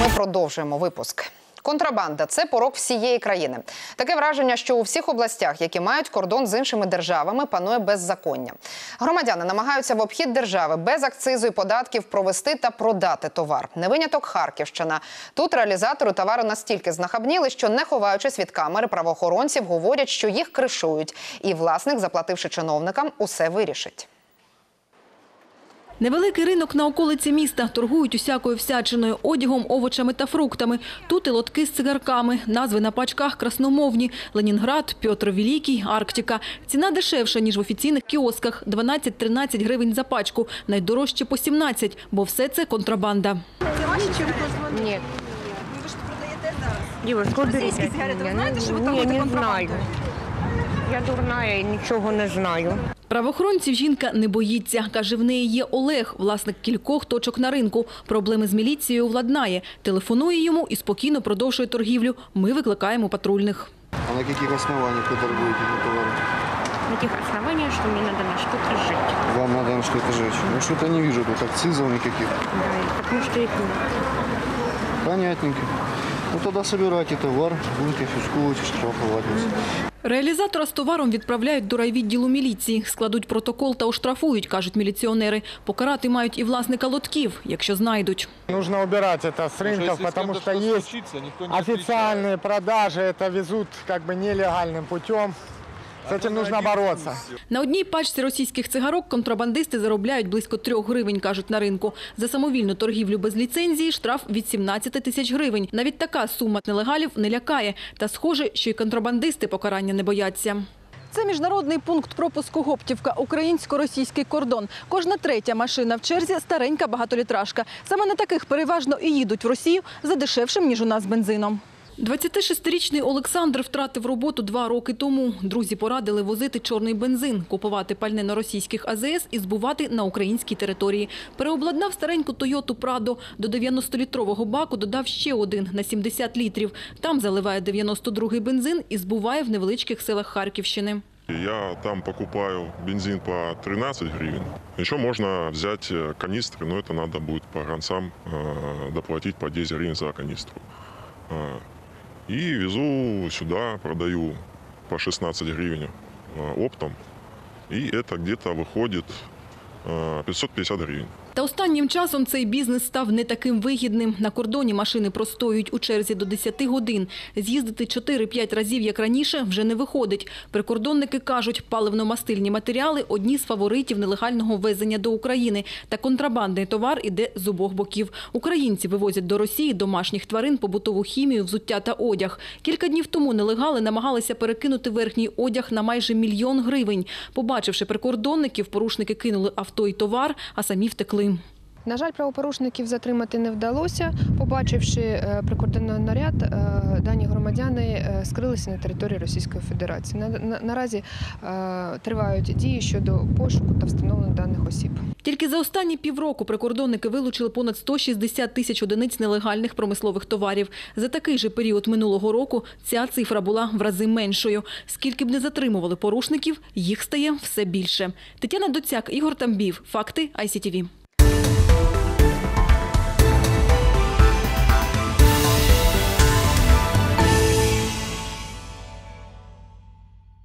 ми продовжуємо випуск. Контрабанда це порок всієї країни. Таке враження, що у всіх областях, які мають кордон з іншими державами, панує беззаконня. Громадяни намагаються в обхід держави без акцизу і податків провести та продати товар. Не виняток Харківщина. Тут реалізатори товару настільки знахабніли, що не ховаючись від камери, правоохоронців говорять, що їх кришують, і власник, заплативши чиновникам, усе вирішить. Невеликий ринок на околиці міста торгують усякою всячиною, одягом, овочами та фруктами. Тут і лотки з цигарками. Назви на пачках красномовні. Ленінград, Пьотр Великий, Арктика. Ціна дешевша, ніж в офіційних кіосках. 12-13 гривень за пачку. Найдорожче по 17, бо все це контрабанда. Нет. Ви ж продаєте зараз. Ви знаєте, що ви Ні, не знаю. Я дурная, нічого не знаю. Правоохоронців жінка не боїться. Каже, в неї є Олег, власник кількох точок на ринку. Проблеми з міліцією владнає. Телефонує йому і спокійно продовжує торгівлю. Ми викликаємо патрульних. А на каких основаниях вы торгуете на товары? На тих основаниях, що мені треба на щось жити. Вам надо на что-то жечь. Ну что-то не вижу тут акцизов никаких. Да, тому що їх нет. Понятненько. Ну тогда собирайте товар, будем конфисковывать и штрафовать вас. Реалізатора з товаром відправляють до райвідділу міліції, складуть протокол та оштрафують, кажуть міліціонери. Покарати мають і власника лотків, якщо знайдуть. Нужно убирать это с Потому рынков, если с потому кем-то что что-то есть случится, никто не отвечает. официальные продажи, это везут как бы нелегальным путем. С этим нужно бороться. На одній пачці російських цигарок контрабандисти заробляють близько трьох гривень, кажуть на ринку. За самовільну торгівлю без ліцензії штраф від 17 тисяч гривень. Навіть така сума нелегалів не лякає. Та схоже, що й контрабандисти покарання не бояться. Це міжнародний пункт пропуску Гоптівка, українсько-російський кордон. Кожна третя машина в черзі старенька багатолітражка. Саме на таких переважно і їдуть в Росію за дешевшим, ніж у нас бензином. 26-річний Олександр втратив роботу два роки тому. Друзі порадили возити чорний бензин, купувати пальне на російських АЗС і збувати на українській території. Переобладнав стареньку Тойоту Прадо. До 90-літрового баку додав ще один на 70 літрів. Там заливає 92-й бензин і збуває в невеличких селах Харківщини. Я там покупаю бензин по 13 гривен. Еще можно взять э, канистры, но это надо будет по гранцам э, доплатить по 10 гривен за канистру. Э, И везу сюда, продаю по 16 гривен э, оптом. И это где-то выходит э, 550 гривен. Та останнім часом цей бізнес став не таким вигідним. На кордоні машини простоюють у черзі до 10 годин. З'їздити 4-5 разів, як раніше, вже не виходить. Прикордонники кажуть, паливно-мастильні матеріали – одні з фаворитів нелегального ввезення до України. Та контрабандний товар іде з обох боків. Українці вивозять до Росії домашніх тварин, побутову хімію, взуття та одяг. Кілька днів тому нелегали намагалися перекинути верхній одяг на майже мільйон гривень. Побачивши прикордонників, порушники кинули авто і товар, а самі втекли. На жаль, правопорушників затримати не вдалося. Побачивши е, прикордонний наряд, е, дані громадяни е, скрилися на території Російської Федерації. На, на- наразі тривають дії щодо пошуку та встановлення даних осіб. Тільки за останні півроку прикордонники вилучили понад 160 тисяч одиниць нелегальних промислових товарів. За такий же період минулого року ця цифра була в рази меншою. Скільки б не затримували порушників, їх стає все більше. Тетяна Доцяк, Ігор Тамбів. Факти ICTV.